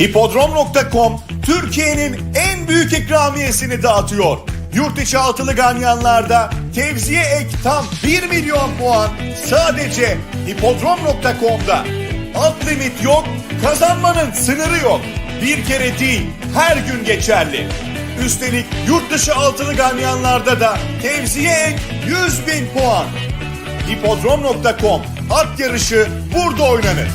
Hipodrom.com Türkiye'nin en büyük ikramiyesini dağıtıyor. Yurt içi altılı ganyanlarda tevziye ek tam 1 milyon puan sadece hipodrom.com'da. Alt limit yok, kazanmanın sınırı yok. Bir kere değil, her gün geçerli. Üstelik yurt dışı altılı ganyanlarda da tevziye ek 100 bin puan. Hipodrom.com At yarışı burada oynanır.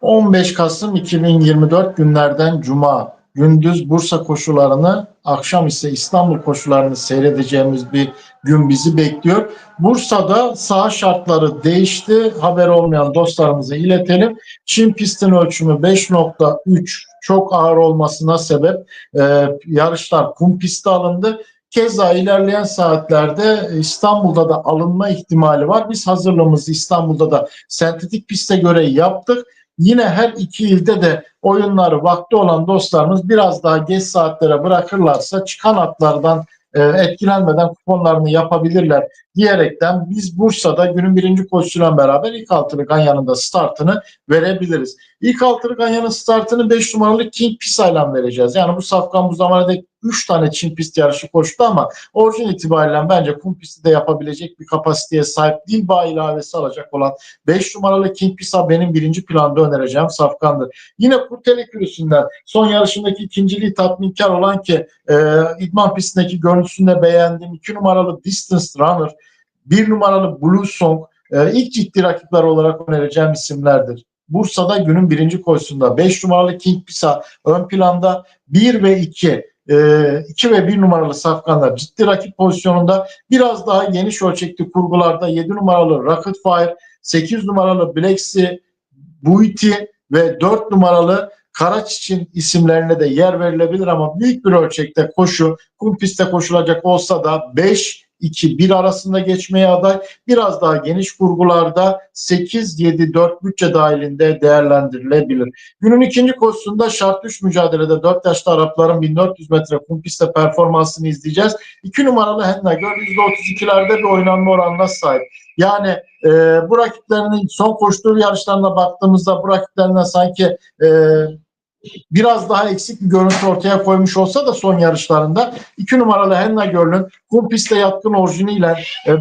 15 Kasım 2024 günlerden Cuma gündüz Bursa koşularını, akşam ise İstanbul koşularını seyredeceğimiz bir gün bizi bekliyor. Bursa'da saha şartları değişti. Haber olmayan dostlarımıza iletelim. Çin pistin ölçümü 5.3 çok ağır olmasına sebep e, yarışlar kum pisti alındı. Keza ilerleyen saatlerde İstanbul'da da alınma ihtimali var. Biz hazırlığımızı İstanbul'da da sentetik piste göre yaptık. Yine her iki ilde de oyunları vakti olan dostlarımız biraz daha geç saatlere bırakırlarsa çıkan atlardan e, etkilenmeden kuponlarını yapabilirler diyerekten biz Bursa'da günün birinci koşusuyla beraber ilk altılı Ganyan'ın da startını verebiliriz. İlk altılı Ganyan'ın startını 5 numaralı King Pisa'yla vereceğiz. Yani bu safkan bu zamana dek 3 tane Çin pist yarışı koştu ama orijin itibariyle bence kum pisti de yapabilecek bir kapasiteye sahip değil. Bağ ilavesi alacak olan 5 numaralı King Pisa benim birinci planda önereceğim safkandır. Yine Kurteli Kürüsü'nden son yarışındaki ikinciliği tatminkar olan ki e, idman pistindeki görüntüsünde beğendiğim 2 numaralı Distance Runner, 1 numaralı Blue Song e, ilk ciddi rakipler olarak önereceğim isimlerdir. Bursa'da günün birinci koşusunda 5 numaralı King Pisa ön planda. 1 ve 2 2 ve 1 numaralı safkanlar ciddi rakip pozisyonunda. Biraz daha geniş ölçekli kurgularda 7 numaralı Rocket Fire, 8 numaralı Black Buiti ve 4 numaralı Karaçiç'in isimlerine de yer verilebilir ama büyük bir ölçekte koşu kum pistte koşulacak olsa da 5 2-1 arasında geçmeye aday. Biraz daha geniş kurgularda 8-7-4 bütçe dahilinde değerlendirilebilir. Günün ikinci koşusunda şart 3 mücadelede 4 yaşlı Arapların 1400 metre kum pistte performansını izleyeceğiz. 2 numaralı Henna Göl %32'lerde bir oynanma oranına sahip. Yani e, bu rakiplerinin son koştuğu yarışlarına baktığımızda bu rakiplerinden sanki e, biraz daha eksik bir görüntü ortaya koymuş olsa da son yarışlarında 2 numaralı Henna Göl'ün kum piste yatkın orijiniyle e,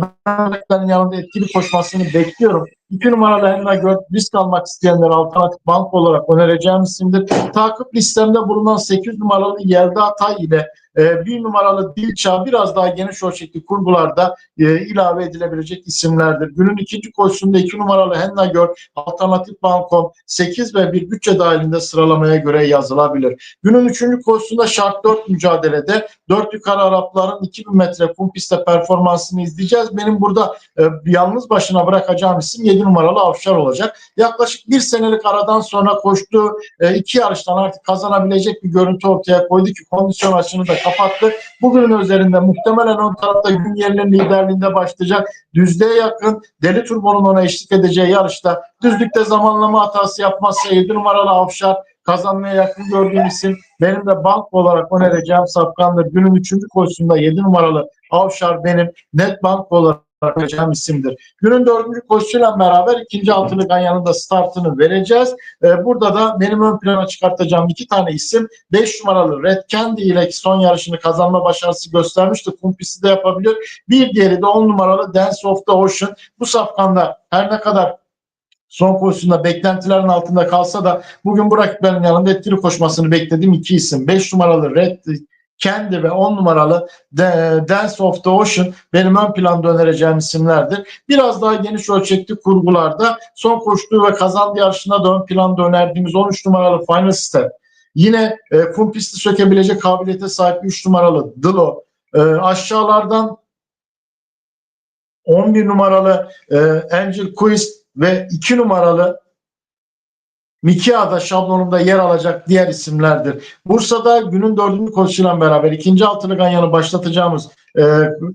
ben yanında etkili koşmasını bekliyorum. 2 numaralı Henna Göl risk almak isteyenler alternatif bank olarak önereceğim isimdir. Takip listemde bulunan 8 numaralı Yelda Atay ile e, bir numaralı Dilçağ biraz daha geniş ölçekli kurgularda e, ilave edilebilecek isimlerdir. Günün ikinci koşusunda 2 numaralı Henna Göl alternatif bankom 8 ve bir bütçe dahilinde sıralamaya göre yazılabilir. Günün üçüncü koşusunda şart 4 mücadelede 4 yukarı Arapların 2000 metre kum pistte performansını izleyeceğiz. Benim burada e, yalnız başına bırakacağım isim 7 numaralı Avşar olacak. Yaklaşık bir senelik aradan sonra koştuğu e, iki yarıştan artık kazanabilecek bir görüntü ortaya koydu ki kondisyon açını da kapattı. Bugünün üzerinde muhtemelen ön tarafta gün yerinin liderliğinde başlayacak. Düzlüğe yakın Deli Turbo'nun ona eşlik edeceği yarışta düzlükte zamanlama hatası yapmazsa 7 numaralı Avşar kazanmaya yakın gördüğüm isim benim de bank olarak önereceğim Safkan'dır. Günün 3. koşusunda 7 numaralı Avşar benim net bank olarak önereceğim isimdir. Günün 4. koşusuyla beraber ikinci altılı ganyanın da startını vereceğiz. Ee, burada da benim ön plana çıkartacağım iki tane isim 5 numaralı Red Candy ile son yarışını kazanma başarısı göstermişti. Kumpisi de yapabilir. Bir diğeri de 10 numaralı Dance of the Ocean. Bu safkanda her ne kadar son koşusunda beklentilerin altında kalsa da bugün bu rakiplerin yanında etkili koşmasını beklediğim iki isim. 5 numaralı Red Kendi ve 10 numaralı Dance of the Ocean benim ön planda önereceğim isimlerdir. Biraz daha geniş ölçekli kurgularda son koştuğu ve kazandığı yarışına da ön planda önerdiğimiz 13 numaralı Final Step. Yine e, kum pisti sökebilecek kabiliyete sahip 3 numaralı Dilo. E, aşağılardan 11 numaralı e, Angel Quiz ve 2 numaralı Mikia'da şablonunda yer alacak diğer isimlerdir. Bursa'da günün dördüncü koşusuyla beraber ikinci altılı ganyanı başlatacağımız e,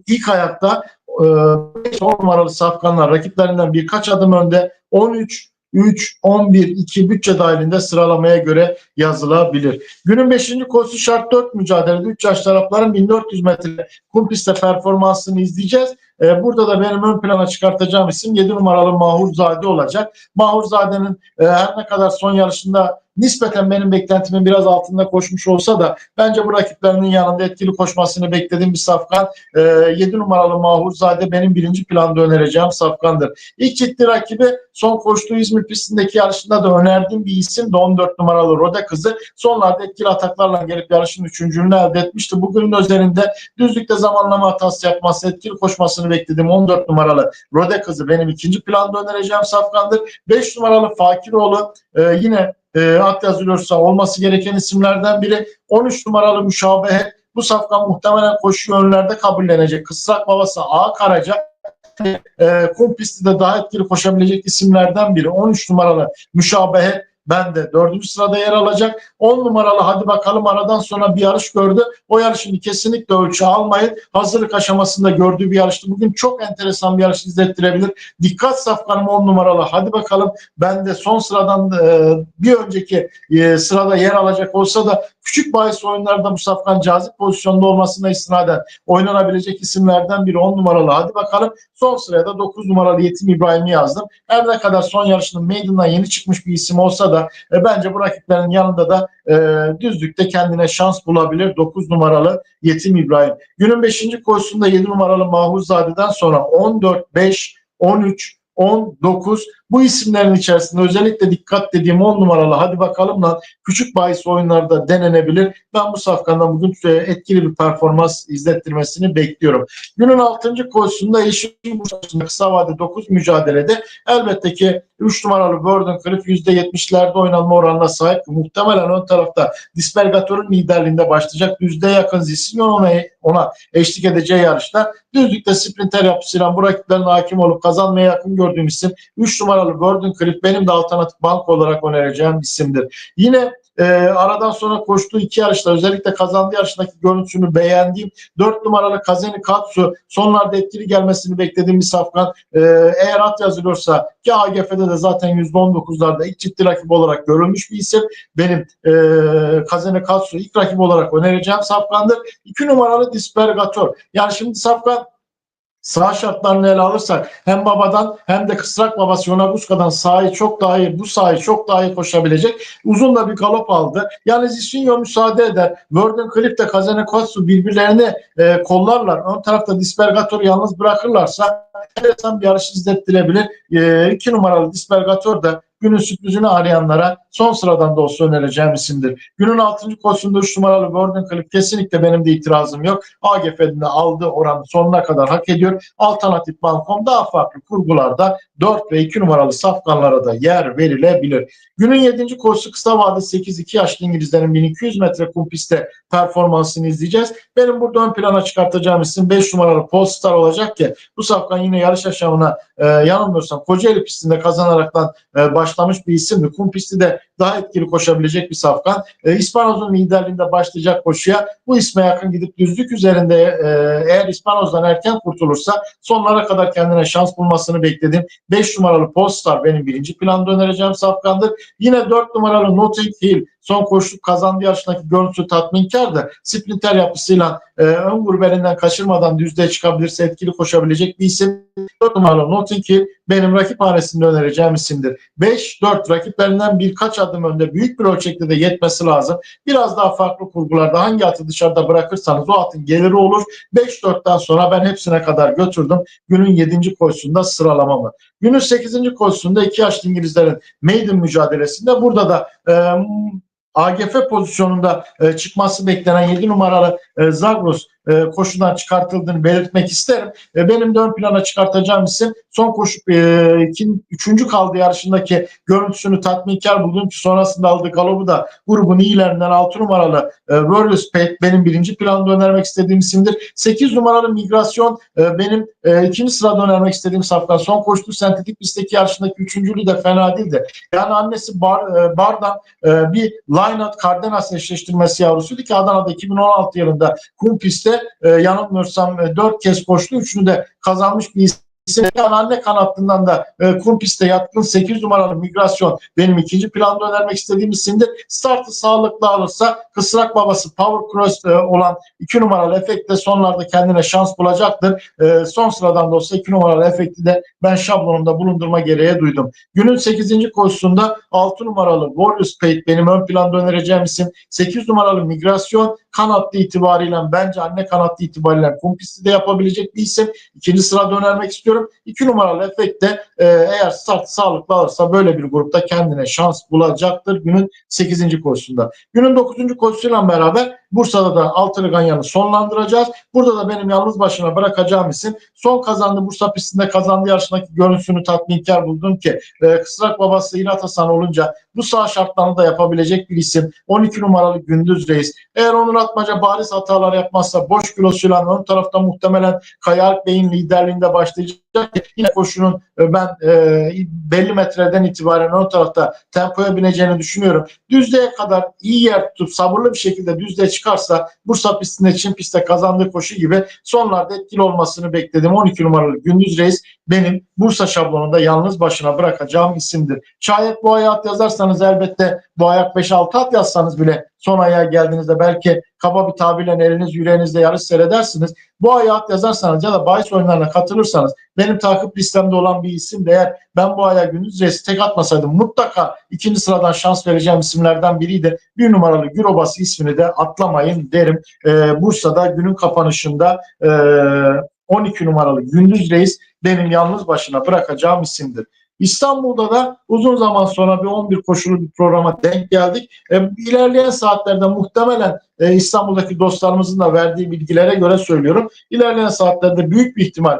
ilk ayakta e, 10 numaralı safkanlar rakiplerinden birkaç adım önde 13 3, 11, 2 bütçe dahilinde sıralamaya göre yazılabilir. Günün 5. koşusu şart 4 mücadelede 3 yaş tarafların 1400 metre kum pistte performansını izleyeceğiz. E, burada da benim ön plana çıkartacağım isim 7 numaralı Mahurzade olacak. Mahurzade'nin e, her ne kadar son yarışında nispeten benim beklentimin biraz altında koşmuş olsa da bence bu rakiplerinin yanında etkili koşmasını beklediğim bir safkan. E, 7 numaralı Mahurzade benim birinci planda önereceğim safkandır. İlk ciddi rakibi son koştuğu İzmir pistindeki yarışında da önerdiğim bir isim de 14 numaralı Rode kızı. Sonlarda etkili ataklarla gelip yarışın üçüncülüğünü elde etmişti. Bugünün üzerinde düzlükte zamanlama hatası yapması, etkili koşmasını beklediğim 14 numaralı Rode kızı benim ikinci planda önereceğim safkandır. 5 numaralı Fakiroğlu e, yine e, at yazılıyorsa olması gereken isimlerden biri. 13 numaralı Müşabehe bu safkan muhtemelen koşu yönlerde kabullenecek. Kısrak babası A Karaca e, kum pisti de daha etkili koşabilecek isimlerden biri. 13 numaralı Müşabehe ben de dördüncü sırada yer alacak. 10 numaralı hadi bakalım aradan sonra bir yarış gördü. O yarışını kesinlikle ölçü almayın. Hazırlık aşamasında gördüğü bir yarıştı. Bugün çok enteresan bir yarış izlettirebilir. Dikkat safkanım 10 numaralı. Hadi bakalım ben de son sıradan e, bir önceki e, sırada yer alacak olsa da küçük bahis oyunlarda bu safkan cazip pozisyonda olmasına istinaden oynanabilecek isimlerden biri 10 numaralı. Hadi bakalım son sıraya da 9 numaralı Yetim İbrahim'i yazdım. Her ne kadar son yarışının meydandan yeni çıkmış bir isim olsa da e, bence bu rakiplerin yanında da e, düzlükte kendine şans bulabilir. 9 numaralı Yetim İbrahim. Günün 5. koşusunda 7 numaralı Mahmutzade'den sonra 14, 5, 13, 19 bu isimlerin içerisinde özellikle dikkat dediğim 10 numaralı hadi bakalım lan küçük bahis oyunlarda denenebilir. Ben bu safkandan bugün e, etkili bir performans izlettirmesini bekliyorum. Günün 6. koşusunda Yeşil Bursa'sında kısa vade 9 mücadelede elbette ki 3 numaralı Burden Cliff %70'lerde oynanma oranına sahip. Muhtemelen ön tarafta Dispergatör'ün liderliğinde başlayacak. Yüzde yakın Zisinyon ona, ona eşlik edeceği yarışta düzlükte sprinter yapısıyla bu rakiplerin hakim olup kazanmaya yakın gördüğüm isim 3 numaralı Burden Cliff benim de alternatif bank olarak önereceğim isimdir. Yine e, aradan sonra koştuğu iki yarışta özellikle kazandığı yarışındaki görüntüsünü beğendiğim 4 numaralı Kazeni Katsu sonlarda etkili gelmesini beklediğim bir safkan. E, eğer at yazılıyorsa ki AGF'de de zaten %19'larda ilk ciddi rakip olarak görülmüş bir isim. Benim e, Kazeni Katsu ilk rakip olarak önereceğim safkandır. 2 numaralı Dispergatör. Yani şimdi safkan Sağ şartlarını ele alırsak hem babadan hem de kısrak babası Yonaguska'dan sahayı çok daha iyi, bu sahayı çok daha iyi koşabilecek. Uzun da bir galop aldı. Yani Zisinho müsaade eder. Worden Cliff de Kazane Kotsu birbirlerini e, kollarlar. Ön tarafta Dispergatör'ü yalnız bırakırlarsa enteresan bir yarış izlettirebilir. E, iki numaralı Dispergatör de günün sürprizini arayanlara son sıradan da olsa önereceğim isimdir. Günün 6. koşusunda 3 numaralı Gordon Cliff kesinlikle benim de itirazım yok. AGF'nin aldığı oranı sonuna kadar hak ediyor. Alternatif balkon daha farklı kurgularda 4 ve 2 numaralı safkanlara da yer verilebilir. Günün 7. koşusu kısa vade 8-2 yaşlı İngilizlerin 1200 metre kum pistte performansını izleyeceğiz. Benim burada ön plana çıkartacağım isim 5 numaralı Polestar olacak ki bu safkan yine yarış aşamına e, yanılmıyorsam Kocaeli pistinde kazanaraktan e, başlamış bir isimdi. Kum pisti de daha etkili koşabilecek bir safkan. E, İspanoz'un liderliğinde başlayacak koşuya bu isme yakın gidip düzlük üzerinde e, eğer İspanoz'dan erken kurtulursa sonlara kadar kendine şans bulmasını bekledim. 5 numaralı Polestar benim birinci planda önereceğim safkandır. Yine 4 numaralı Notting Hill son koşuluk kazandığı yarışındaki görüntüsü tatminkardı. Sprinter yapısıyla e, ön gruberinden kaçırmadan düzlüğe çıkabilirse etkili koşabilecek bir isim. 4 numaralı Notting Hill benim rakip hanesinde önereceğim isimdir. 5-4 rakiplerinden birkaç adım önde büyük bir ölçekte de yetmesi lazım. Biraz daha farklı kurgularda hangi atı dışarıda bırakırsanız o atın geliri olur. 5-4'ten sonra ben hepsine kadar götürdüm. Günün 7. koşusunda sıralamamı. Günün 8. koşusunda iki yaşlı İngilizlerin maiden mücadelesinde burada da e, AGF pozisyonunda e, çıkması beklenen 7 numaralı e, Zagros e, koşudan çıkartıldığını belirtmek isterim. E, benim de ön plana çıkartacağım isim son koşu e, üçüncü kaldığı yarışındaki görüntüsünü tatminkar buldum ki sonrasında aldığı galobu da grubun iyilerinden 6 numaralı e, Whirlus Pet benim birinci planda önermek istediğim isimdir. 8 numaralı Migrasyon e, benim ikinci sırada önermek istediğim safkan. Son koştuğu sentetik pistteki yarışındaki üçüncülüğü de fena değildi. Yani annesi Bar, Bar'dan bir Lionel Cardenas eşleştirmesi yavrusuydu ki Adana'da 2016 yılında kum pistte e, yanılmıyorsam e, 4 kez koştu. Üçünü de kazanmış bir Yani anne kanatından da e, kum pistte yatkın 8 numaralı migrasyon benim ikinci planda önermek istediğim isimdir. Startı sağlıklı alırsa kısrak babası Power Cross e, olan 2 numaralı efekte sonlarda kendine şans bulacaktır. E, son sıradan da olsa 2 numaralı efekti de ben şablonumda bulundurma gereği duydum. Günün 8. koşusunda 6 numaralı Warriors Pate benim ön planda önereceğim isim. 8 numaralı migrasyon kanatlı itibariyle bence anne kanatlı itibariyle kum pisti de yapabilecek bir isim. İkinci sırada önermek istiyorum. 2 numaralı efekte e, eğer start sağlıklı alırsa böyle bir grupta kendine şans bulacaktır günün 8. koşusunda. Günün 9. koşusuyla beraber Bursa'da da Altılı Ganyan'ı sonlandıracağız. Burada da benim yalnız başına bırakacağım isim son kazandı Bursa pistinde kazandığı yarışındaki görüntüsünü tatminkar buldum ki e, Kısrak babası İlat Hasan olunca bu sağ şartlarını da yapabilecek bir isim. 12 numaralı Gündüz Reis. Eğer Onur Atmaca bariz hatalar yapmazsa boş kilosuyla ön tarafta muhtemelen Kayalp Bey'in liderliğinde başlayacak. Yine koşunun e, ben e, belli metreden itibaren ön tarafta tempoya bineceğini düşünüyorum. Düzlüğe kadar iyi yer tutup sabırlı bir şekilde düzlüğe çıkarsa Bursa pistinde Çin pistte kazandığı koşu gibi sonlarda etkili olmasını bekledim. 12 numaralı Gündüz Reis benim Bursa şablonunda yalnız başına bırakacağım isimdir. Şayet bu ayağı at yazarsanız elbette bu ayak 5-6 at yazsanız bile son ayağa geldiğinizde belki kaba bir tabirle eliniz yüreğinizde yarış seyredersiniz. Bu ayağı yazarsanız ya da bahis oyunlarına katılırsanız benim takip listemde olan bir isim de eğer ben bu ayağı gündüz resi tek atmasaydım mutlaka ikinci sıradan şans vereceğim isimlerden biriydi. Bir numaralı Gürobası ismini de atlamayın derim. Ee, Bursa'da günün kapanışında e, 12 numaralı Gündüz Reis benim yalnız başına bırakacağım isimdir. İstanbul'da da uzun zaman sonra bir 11 koşulu bir programa denk geldik. E, ilerleyen saatlerde muhtemelen e, İstanbul'daki dostlarımızın da verdiği bilgilere göre söylüyorum. İlerleyen saatlerde büyük bir ihtimal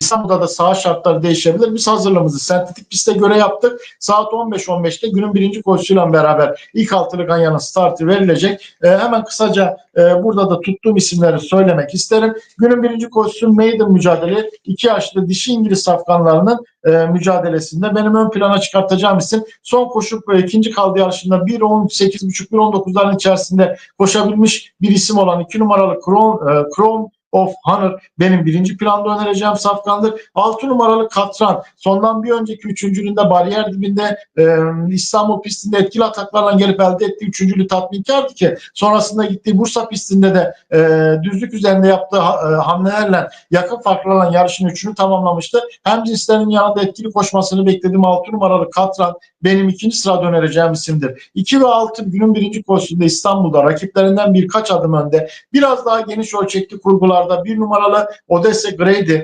İstanbul'da da saha şartları değişebilir. Biz hazırlığımızı sentetik piste göre yaptık. Saat 15.15'te günün birinci koşusuyla beraber ilk altılı Ganyan'ın startı verilecek. E, hemen kısaca e, burada da tuttuğum isimleri söylemek isterim. Günün birinci koşusu Maiden mücadele. iki yaşlı dişi İngiliz safkanlarının e, mücadelesinde benim ön plana çıkartacağım isim son koşup e, ikinci kaldığı yarışında 1.18.5 1.19'ların içerisinde koşabilmiş bir isim olan 2 numaralı Crown, e, Crown of Honor benim birinci planda önereceğim safkandır. 6 numaralı Katran sondan bir önceki üçüncülüğünde bariyer dibinde e, İstanbul pistinde etkili ataklarla gelip elde ettiği üçüncülüğü tatminkardı ki sonrasında gittiği Bursa pistinde de e, düzlük üzerinde yaptığı e, hamlelerle yakın farklarla yarışın üçünü tamamlamıştı. Hem cinslerinin yanında etkili koşmasını beklediğim 6 numaralı Katran benim ikinci sırada önereceğim isimdir. 2 ve 6 günün birinci koşusunda İstanbul'da rakiplerinden birkaç adım önde. Biraz daha geniş ölçekli kurgularda bir numaralı Odessa Grady,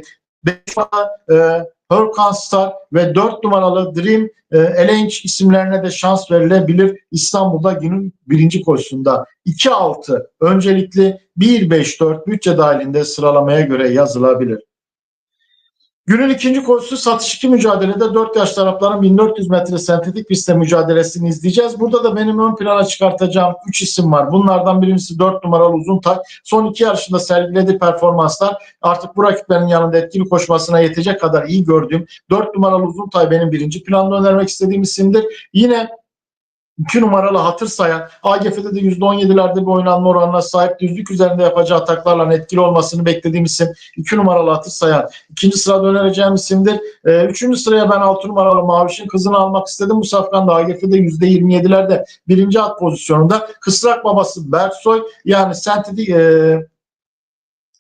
5 numaralı e, Hurricane Star ve 4 numaralı Dream e, Elench isimlerine de şans verilebilir İstanbul'da günün birinci koşusunda. 2-6 öncelikli 1-5-4 bütçe dahilinde sıralamaya göre yazılabilir. Günün ikinci koşusu satış 2 mücadelede 4 yaş tarafların 1400 metre sentetik pistte mücadelesini izleyeceğiz. Burada da benim ön plana çıkartacağım 3 isim var. Bunlardan birincisi 4 numaralı Uzuntay. Son iki yarışında sergilediği performanslar artık bu rakiplerin yanında etkili koşmasına yetecek kadar iyi gördüğüm 4 numaralı Uzuntay benim birinci planda önermek istediğim isimdir. Yine 2 numaralı hatır sayan AGF'de de %17'lerde bir oynanma oranına sahip düzlük üzerinde yapacağı ataklarla etkili olmasını beklediğim isim 2 numaralı hatır sayan. İkinci sırada önereceğim isimdir. Ee, üçüncü sıraya ben 6 numaralı Maviş'in kızını almak istedim. Bu safkan da AGF'de %27'lerde birinci at pozisyonunda. Kısrak babası Bersoy yani sentetik e,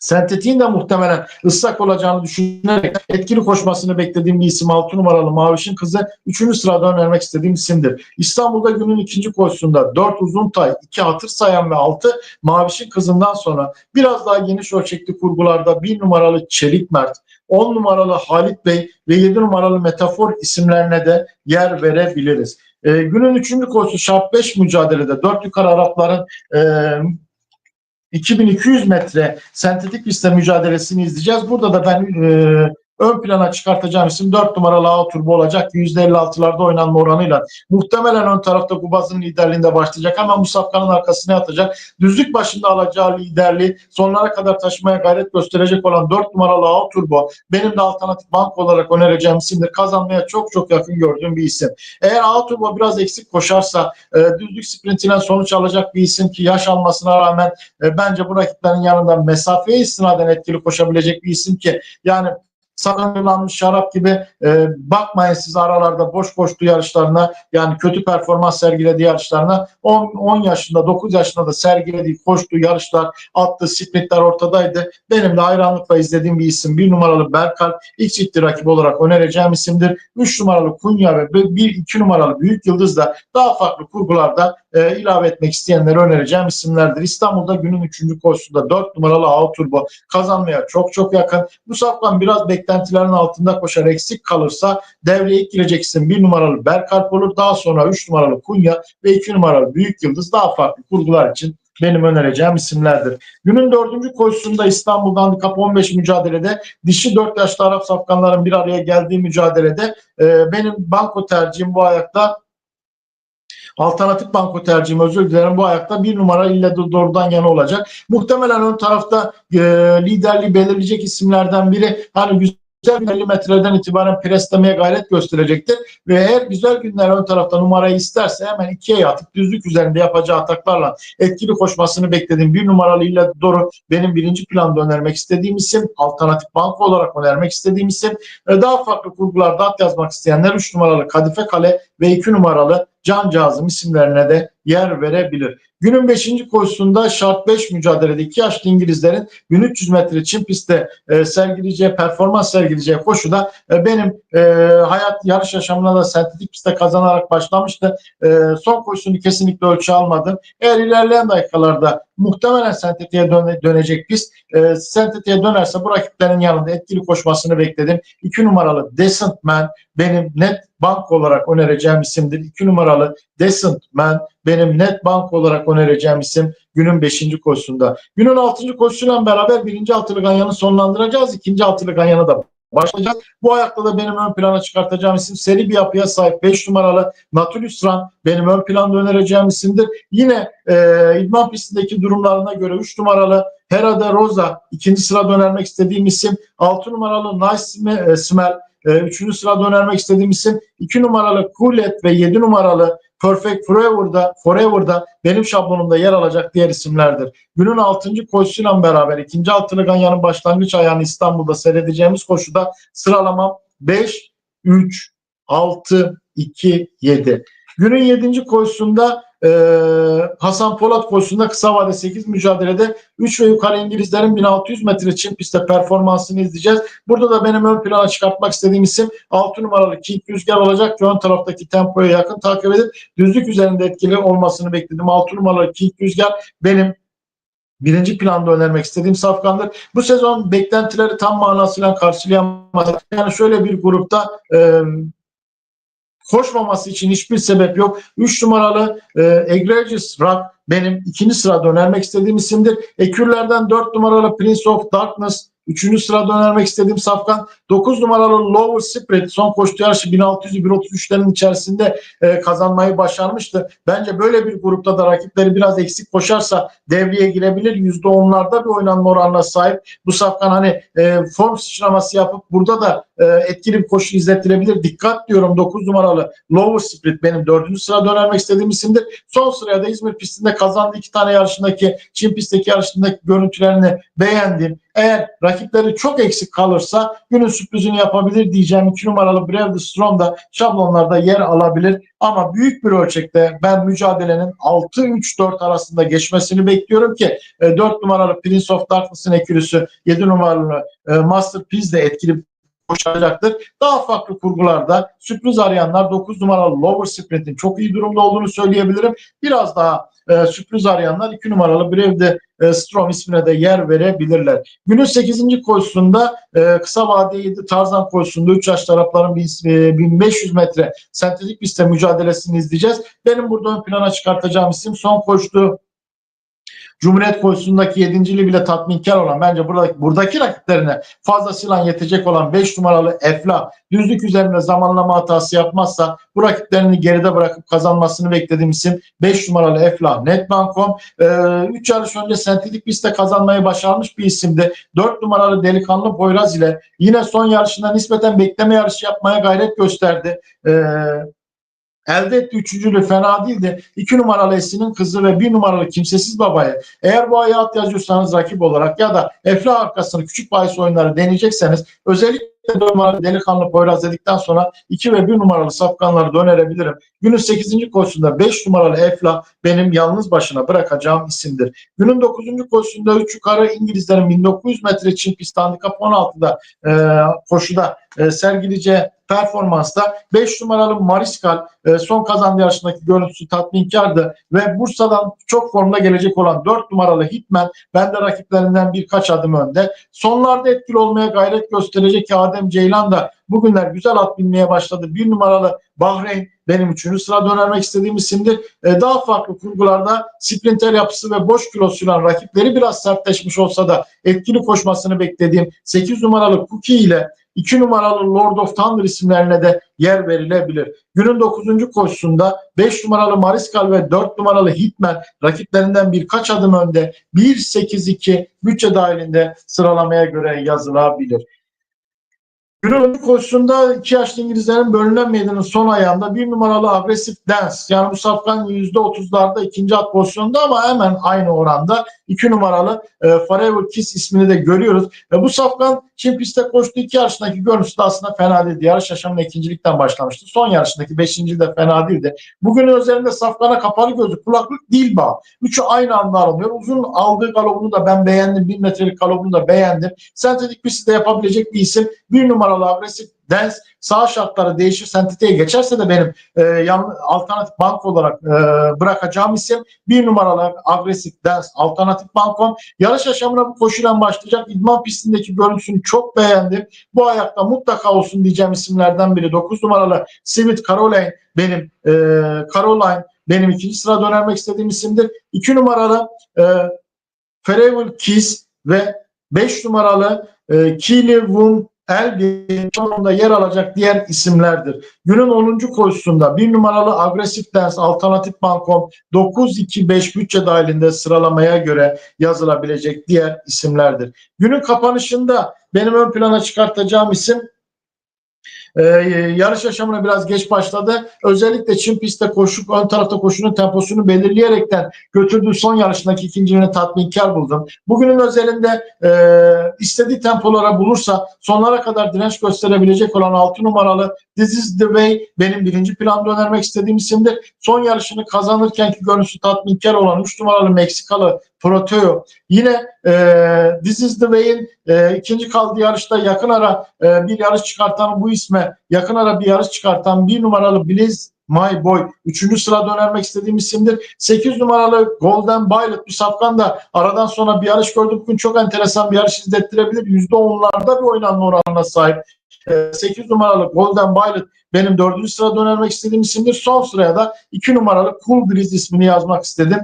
Sentetiğin de muhtemelen ıslak olacağını düşünerek etkili koşmasını beklediğim bir isim 6 numaralı Maviş'in kızı 3. sırada önermek istediğim isimdir. İstanbul'da günün ikinci koşusunda 4 uzun tay, 2 hatır sayan ve 6 Maviş'in kızından sonra biraz daha geniş ölçekli kurgularda 1 numaralı Çelik Mert, 10 numaralı Halit Bey ve 7 numaralı Metafor isimlerine de yer verebiliriz. Ee, günün üçüncü koşusu şart 5 mücadelede 4 yukarı Arapların e, 2200 metre sentetik piste mücadelesini izleyeceğiz. Burada da ben e, ön plana çıkartacağım isim 4 numaralı A turbo olacak. %56'larda oynanma oranıyla. Muhtemelen ön tarafta Kubaz'ın liderliğinde başlayacak. Hemen bu safkanın arkasına yatacak. Düzlük başında alacağı liderliği sonlara kadar taşımaya gayret gösterecek olan 4 numaralı A turbo. Benim de alternatif bank olarak önereceğim isimdir. Kazanmaya çok çok yakın gördüğüm bir isim. Eğer A turbo biraz eksik koşarsa e, düzlük sprintinden sonuç alacak bir isim ki yaş almasına rağmen e, bence bu rakiplerin yanında mesafeye istinaden etkili koşabilecek bir isim ki yani sakınlanmış şarap gibi e, bakmayın siz aralarda boş koştu yarışlarına yani kötü performans sergilediği yarışlarına 10, 10 yaşında 9 yaşında da sergilediği koştuğu yarışlar attığı sprintler ortadaydı. Benim de hayranlıkla izlediğim bir isim. Bir numaralı Berkalp ilk ciddi rakip olarak önereceğim isimdir. 3 numaralı Kunya ve 1-2 numaralı Büyük Yıldız da daha farklı kurgularda e, ilave etmek isteyenlere önereceğim isimlerdir. İstanbul'da günün 3. koşusunda 4 numaralı Turbo kazanmaya çok çok yakın. Bu safkan biraz beklentilerin altında koşar eksik kalırsa devreye ilk girecek isim 1 numaralı Berkalp olur. Daha sonra 3 numaralı Kunya ve 2 numaralı Büyük Yıldız daha farklı kurgular için benim önereceğim isimlerdir. Günün dördüncü koşusunda İstanbul'da handikap 15 mücadelede dişi 4 yaşlı Arap safkanların bir araya geldiği mücadelede e, benim banko tercihim bu ayakta Alternatif banko tercihim özür dilerim. Bu ayakta bir numara ille doğrudan yana olacak. Muhtemelen ön tarafta e, liderliği belirleyecek isimlerden biri. Hani güzel 50 metreden itibaren preslemeye gayret gösterecektir. Ve eğer güzel günler ön tarafta numarayı isterse hemen ikiye atıp düzlük üzerinde yapacağı ataklarla etkili koşmasını beklediğim bir numaralı ille doğru benim birinci planda önermek istediğim isim. Alternatif banko olarak önermek istediğim isim. E, daha farklı kurgularda at yazmak isteyenler 3 numaralı Kadife Kale ve 2 numaralı Can Cazım isimlerine de yer verebilir. Günün 5. koşusunda şart 5 mücadelede 2 yaşlı İngilizlerin 1300 metre çim pistte e, sergileyeceği, performans sergileyeceği koşuda e, benim e, hayat yarış yaşamına da sentetik pistte kazanarak başlamıştı. E, son koşusunu kesinlikle ölçü almadım. Eğer ilerleyen dakikalarda muhtemelen sentetiğe döne, dönecek pist e, sentetiğe dönerse bu rakiplerin yanında etkili koşmasını bekledim. 2 numaralı Decent Man benim net bank olarak önereceğim isimdir. 2 numaralı Decent Man benim net bank olarak önereceğim isim günün 5. koşusunda. Günün 6. koşusuyla beraber birinci altılı ganyanı sonlandıracağız. İkinci altılı ganyanı da başlayacağız. Bu ayakta da benim ön plana çıkartacağım isim seri bir yapıya sahip 5 numaralı Natulus Ran benim ön planda önereceğim isimdir. Yine e, idman pistindeki durumlarına göre 3 numaralı Herade Rosa ikinci sırada önermek istediğim isim. 6 numaralı Nice Smell e, üçüncü sırada önermek istediğim isim 2 numaralı Kulet ve 7 numaralı Perfect Forever'da, Forever'da benim şablonumda yer alacak diğer isimlerdir. Günün 6. koşusuyla beraber ikinci altılı ganyanın başlangıç ayağını İstanbul'da seyredeceğimiz koşuda sıralamam 5, 3, 6, 2, 7. Günün 7. koşusunda e, Hasan Polat koşusunda kısa vade 8 mücadelede 3 ve yukarı İngilizlerin 1600 metre çim pistte performansını izleyeceğiz. Burada da benim ön plana çıkartmak istediğim isim 6 numaralı King Rüzgar olacak ön taraftaki tempoya yakın takip edip düzlük üzerinde etkili olmasını bekledim. 6 numaralı King Rüzgar benim birinci planda önermek istediğim safkandır. Bu sezon beklentileri tam manasıyla karşılayamaz. Yani şöyle bir grupta e, koşmaması için hiçbir sebep yok. 3 numaralı e, Egregious Rock benim ikinci sırada önermek istediğim isimdir. Ekürlerden 4 numaralı Prince of Darkness Üçüncü sırada önermek istediğim safkan 9 numaralı Lower Spirit son koştu yarışı 1600-133'lerin içerisinde e, kazanmayı başarmıştı. Bence böyle bir grupta da rakipleri biraz eksik koşarsa devreye girebilir. %10'larda bir oynanma oranına sahip. Bu safkan hani e, form sıçraması yapıp burada da e, etkili bir koşu izlettirebilir. Dikkat diyorum 9 numaralı Lower Spirit benim dördüncü sırada önermek istediğim isimdir. Son sıraya da İzmir pistinde kazandığı iki tane yarışındaki Çin pistteki yarışındaki görüntülerini beğendim. Eğer rakipleri çok eksik kalırsa günün sürprizini yapabilir diyeceğim. 2 numaralı Brave the Strong da şablonlarda yer alabilir. Ama büyük bir ölçekte ben mücadelenin 6-3-4 arasında geçmesini bekliyorum ki 4 numaralı Prince of Darkness'ın ekürüsü 7 numaralı e, Masterpiece de etkili koşacaktır. Daha farklı kurgularda sürpriz arayanlar 9 numaralı Lower Sprint'in çok iyi durumda olduğunu söyleyebilirim. Biraz daha e, sürpriz arayanlar 2 numaralı Brave the e, Strom ismine de yer verebilirler. Günün 8. koşusunda e, kısa vade 7 Tarzan koşusunda 3 yaş tarafların 1500 metre sentetik pistte mücadelesini izleyeceğiz. Benim burada ön plana çıkartacağım isim son koştu Cumhuriyet koşusundaki yedinciliği bile tatminkar olan bence buradaki, buradaki rakiplerine fazlasıyla yetecek olan 5 numaralı Efla düzlük üzerinde zamanlama hatası yapmazsa bu rakiplerini geride bırakıp kazanmasını beklediğim isim 5 numaralı Efla Netbankom 3 ee, yarış önce sentetik pistte kazanmayı başarmış bir isimdi. 4 numaralı Delikanlı Poyraz ile yine son yarışında nispeten bekleme yarışı yapmaya gayret gösterdi. Ee, elde ettiği üçüncülüğü fena değildi. İki numaralı Esin'in kızı ve bir numaralı kimsesiz babayı eğer bu ayağı at yazıyorsanız rakip olarak ya da Efla arkasını küçük bahis oyunları deneyecekseniz özellikle bir numaralı delikanlı Poyraz dedikten sonra 2 ve 1 numaralı safkanları da önerebilirim. Günün 8. koşusunda 5 numaralı Efla benim yalnız başına bırakacağım isimdir. Günün 9. koşusunda 3 yukarı İngilizlerin 1900 metre çim pist handikap 16'da e, koşuda e, sergileyeceği performansta 5 numaralı Mariskal e, son kazandığı yarışındaki görüntüsü tatminkardı ve Bursa'dan çok formda gelecek olan 4 numaralı Hitman bende rakiplerinden birkaç adım önde. Sonlarda etkili olmaya gayret gösterecek ki Adem Ceylan da bugünler güzel at binmeye başladı. Bir numaralı Bahreyn benim üçüncü sırada önermek istediğim isimdir. E, daha farklı kurgularda sprinter yapısı ve boş kilosuyla rakipleri biraz sertleşmiş olsa da etkili koşmasını beklediğim 8 numaralı Cookie ile 2 numaralı Lord of Thunder isimlerine de yer verilebilir. Günün 9. koşusunda 5 numaralı Mariskal ve 4 numaralı Hitman rakiplerinden birkaç adım önde 1-8-2 bütçe dahilinde sıralamaya göre yazılabilir. Günün 10. koşusunda iki yaşlı İngilizlerin bölünen meydanın son ayağında bir numaralı agresif dance yani bu safkan %30'larda ikinci at pozisyonunda ama hemen aynı oranda iki numaralı e, Forever Kiss ismini de görüyoruz. E, bu safkan Çin pistte koştuğu iki yarışındaki görüntüsü de aslında fena değildi. Yarış yaşamına ikincilikten başlamıştı. Son yarışındaki beşinci de fena değildi. Bugünün üzerinde safkana kapalı gözü, kulaklık, dil bağı. Üçü aynı anda alınıyor. Uzun aldığı galobunu da ben beğendim. Bir metrelik galobunu da beğendim. Sentetik pisti de yapabilecek bir isim. Bir numaralı agresif dance sağ şartları değişir sentetiğe geçerse de benim e, yan, alternatif bank olarak e, bırakacağım isim bir numaralı agresif dance alternatif bankom. Yarış yaşamına bu koşuyla başlayacak. İdman pistindeki görüntüsünü çok beğendim. Bu ayakta mutlaka olsun diyeceğim isimlerden biri. 9 numaralı Sweet Caroline benim e, Caroline benim ikinci sırada önermek istediğim isimdir. 2 numaralı e, Farewell Kiss ve 5 numaralı e, Kili Wum Elbi sonunda yer alacak diğer isimlerdir. Günün 10. koşusunda bir numaralı agresif dance alternatif bankom 9-2-5 bütçe dahilinde sıralamaya göre yazılabilecek diğer isimlerdir. Günün kapanışında benim ön plana çıkartacağım isim ee, yarış yaşamına biraz geç başladı. Özellikle Çin pistte koşup ön tarafta koşunun temposunu belirleyerekten götürdüğü son yarışındaki ikinciliğini tatminkar buldum. Bugünün özelinde e, istediği tempolara bulursa sonlara kadar direnç gösterebilecek olan 6 numaralı This is the way benim birinci planda önermek istediğim isimdir. Son yarışını kazanırkenki görüntüsü tatminkar olan 3 numaralı Meksikalı Proteo. Yine e, This is the Way'in e, ikinci kaldığı yarışta yakın ara e, bir yarış çıkartan bu isme yakın ara bir yarış çıkartan bir numaralı Blaze My Boy. Üçüncü sırada önermek istediğim isimdir. 8 numaralı Golden Violet bir safkan da aradan sonra bir yarış gördü. Bugün çok enteresan bir yarış izlettirebilir. %10'larda bir oynanma oranına sahip. 8 numaralı Golden Violet benim dördüncü sırada önermek istediğim isimdir. Son sıraya da 2 numaralı Cool Breeze ismini yazmak istedim.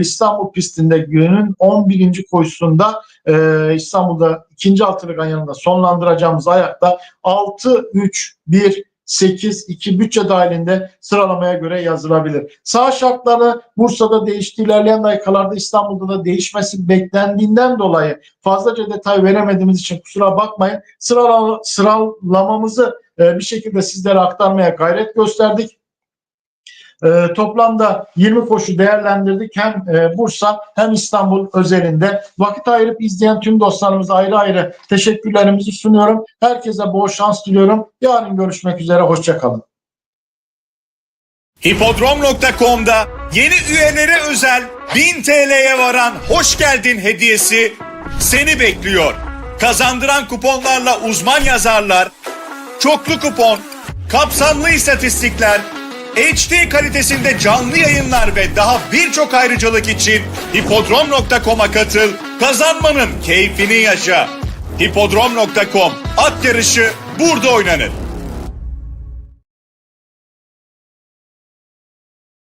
İstanbul pistinde günün 11. koşusunda e, İstanbul'da ikinci altılı ganyanında sonlandıracağımız ayakta 6-3-1 8-2 bütçe dahilinde sıralamaya göre yazılabilir. Sağ şartları Bursa'da değişti. ilerleyen dakikalarda İstanbul'da da değişmesi beklendiğinden dolayı fazlaca detay veremediğimiz için kusura bakmayın. Sırala, sıralamamızı e, bir şekilde sizlere aktarmaya gayret gösterdik. E, toplamda 20 koşu değerlendirdik. Hem e, Bursa hem İstanbul özelinde. Vakit ayırıp izleyen tüm dostlarımıza ayrı ayrı teşekkürlerimizi sunuyorum. Herkese bol şans diliyorum. Yarın görüşmek üzere. Hoşçakalın. Hipodrom.com'da yeni üyelere özel 1000 TL'ye varan hoş geldin hediyesi seni bekliyor. Kazandıran kuponlarla uzman yazarlar, çoklu kupon, kapsamlı istatistikler, HD kalitesinde canlı yayınlar ve daha birçok ayrıcalık için hipodrom.com'a katıl, kazanmanın keyfini yaşa. Hipodrom.com at yarışı burada oynanır.